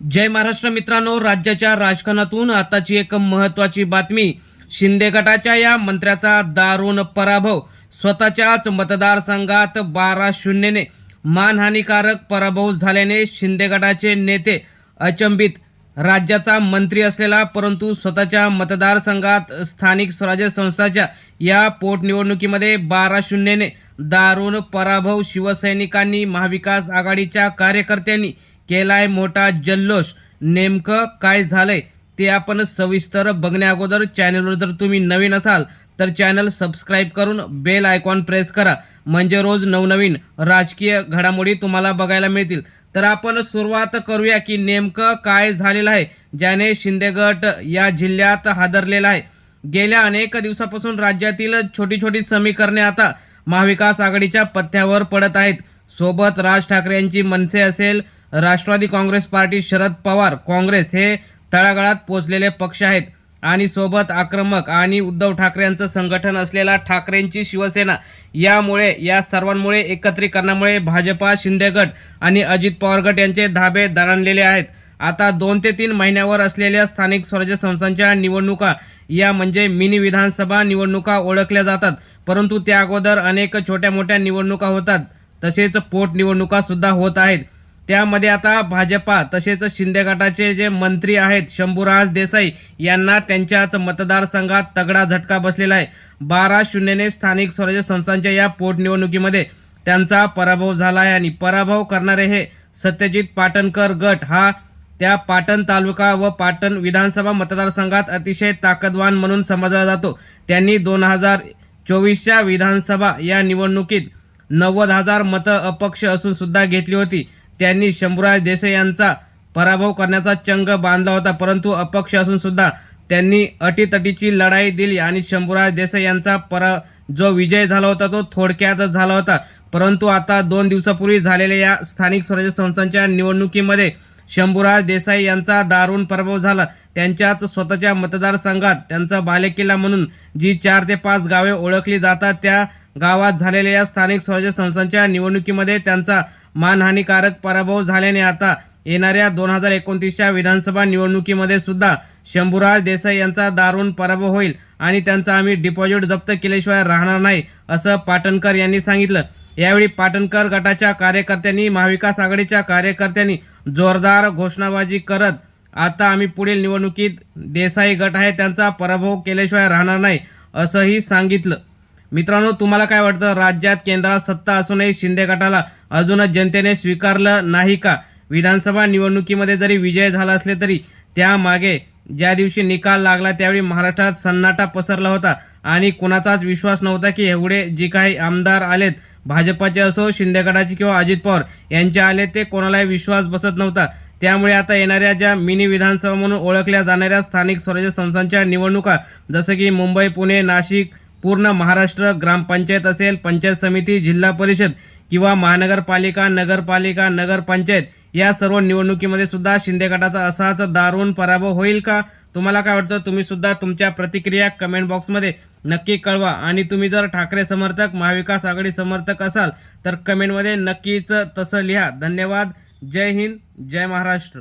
जय महाराष्ट्र मित्रांनो राज्याच्या राजकारणातून आताची एक महत्वाची बातमी. शिंदे गटाच्या या मंत्र्याचा दारुण पराभव. स्वतःच्याच मतदारसंघात बारा शून्यने मानहानिकारक पराभव झाल्याने शिंदे गटाचे नेते अचंबित. राज्याचा मंत्री असलेला परंतु स्वतःच्या मतदारसंघात स्थानिक स्वराज्य संस्थाच्या या पोटनिवडणुकीमध्ये बारा शून्यने दारुण पराभव शिवसैनिकांनी महाविकास आघाडीच्या कार्यकर्त्यांनी केलाय मोठा जल्लोष. नेमकं काय झालंय ते आपण सविस्तर बघण्या अगोदर चॅनलवर जर तुम्ही नवीन असाल तर चॅनल सबस्क्राईब करून बेल आयकॉन प्रेस करा. म्हणजे रोज नवनवीन राजकीय घडामोडी तुम्हाला बघायला मिळतील. तर आपण सुरुवात करूया की नेमकं काय झालेलं आहे ज्याने शिंदेगट या जिल्ह्यात हादरलेला आहे. गेल्या अनेक दिवसापासून राज्यातील छोटी छोटी समीकरणे आता महाविकास आघाडीच्या पथ्यावर पडत आहेत. सोबत राज ठाकरे यांची मनसे असेल राष्ट्रवादी काँग्रेस पार्टी शरद पवार काँग्रेस हे तळागाळात पोचलेले पक्ष आहेत. आणि सोबत आक्रमक आणि उद्धव ठाकरे यांचं संघटन असलेला ठाकरेंची शिवसेना यामुळे या सर्वांमुळे एकत्रीकरणामुळे भाजपा शिंदे गट आणि अजित पवार गट यांचे धाबे दणाणलेले आहेत. आता दोन ते तीन महिन्यावर असलेल्या स्थानिक स्वराज्य संस्थांच्या निवडणुका या म्हणजे मिनी विधानसभा निवडणुका ओळखल्या जातात. परंतु त्या अगोदर अनेक छोट्या मोठ्या निवडणुका होतात. तसेच पोटनिवडणुका सुद्धा होत आहेत. त्यामध्ये आता भाजपा तसेच शिंदे गटाचे जे मंत्री आहेत शंभूराज देसाई यांना त्यांच्याच मतदारसंघात तगडा झटका बसलेला आहे. बारा शून्यने स्थानिक स्वराज्य संस्थांच्या या पोटनिवडणुकीमध्ये त्यांचा पराभव झाला आहे आणि पराभव करणारे हे सत्यजित पाटणकर गट हा त्या पाटण तालुका व पाटण विधानसभा मतदारसंघात अतिशय ताकदवान म्हणून समजला जातो. त्यांनी दोन हजार चोवीसच्या विधानसभा या निवडणुकीत नव्वद हजार मतं अपक्ष असून सुद्धा घेतली होती. त्यांनी शंभूराज देसाई यांचा पराभव करण्याचा चंग बांधला होता. परंतु अपक्ष असून सुद्धा त्यांनी अटीतटीची लढाई दिली आणि शंभूराज देसाई यांचा परा जो विजय झाला होता तो थोडक्यातच झाला होता. परंतु आता दोन दिवसापूर्वी झालेल्या या स्थानिक स्वराज्य संस्थांच्या निवडणुकीमध्ये शंभूराज देसाई यांचा दारुण पराभव झाला. त्यांच्याच स्वतःच्या मतदारसंघात त्यांचा बालेकिल्ला म्हणून जी चार ते पाच गावे ओळखली जातात त्या गावात झालेल्या या स्थानिक स्वराज्य संस्थांच्या निवडणुकीमध्ये त्यांचा मानहानिकारक पराभव झाल्याने आता येणाऱ्या दोन हजार एकोणतीसच्या विधानसभा निवडणुकीमध्ये सुद्धा शंभूराज देसाई यांचा दारुण पराभव होईल आणि त्यांचा आम्ही डिपॉझिट जप्त केल्याशिवाय राहणार नाही असं पाटणकर यांनी सांगितलं. यावेळी पाटणकर गटाच्या कार्यकर्त्यांनी महाविकास आघाडीच्या कार्यकर्त्यांनी जोरदार घोषणाबाजी करत आता आम्ही पुढील निवडणुकीत देसाई गट आहे त्यांचा पराभव केल्याशिवाय राहणार नाही असंही सांगितलं. मित्रांनो तुम्हाला काय वाटतं? राज्यात केंद्रात सत्ता असूनही शिंदे गटाला अजूनच जनतेने स्वीकारलं नाही का? विधानसभा निवडणुकीमध्ये जरी विजय झाला असले तरी त्यामागे ज्या दिवशी निकाल लागला त्यावेळी महाराष्ट्रात सन्नाटा पसरला होता. आणि कुणाचाच विश्वास नव्हता की एवढे जे काही आमदार आलेत भाजपाचे असो शिंदे गटाचे किंवा अजित पवार यांचे आले ते कोणालाही विश्वास बसत नव्हता. त्यामुळे आता येणाऱ्या ज्या मिनी विधानसभा म्हणून ओळखल्या जाणाऱ्या स्थानिक स्वराज्य संस्थांच्या निवडणुका जसं की मुंबई पुणे नाशिक पूर्ण महाराष्ट्र ग्रामपंचायत असेल पंचायत समिती जिल्हा परिषद किंवा महानगरपालिका नगरपालिका नगरपंचायत या सर्व निवडणुकीमध्ये सुद्धा शिंदे गटाचा असाच दारुण पराभव होईल का? तुम्हाला काय वाटतं? तुम्ही सुद्धा तुमच्या प्रतिक्रिया कमेंट बॉक्समध्ये नक्की कळवा. आणि तुम्ही जर ठाकरे समर्थक महाविकास आघाडी समर्थक असाल तर कमेंटमध्ये नक्कीच तसं लिहा. धन्यवाद. जय हिंद. जय महाराष्ट्र.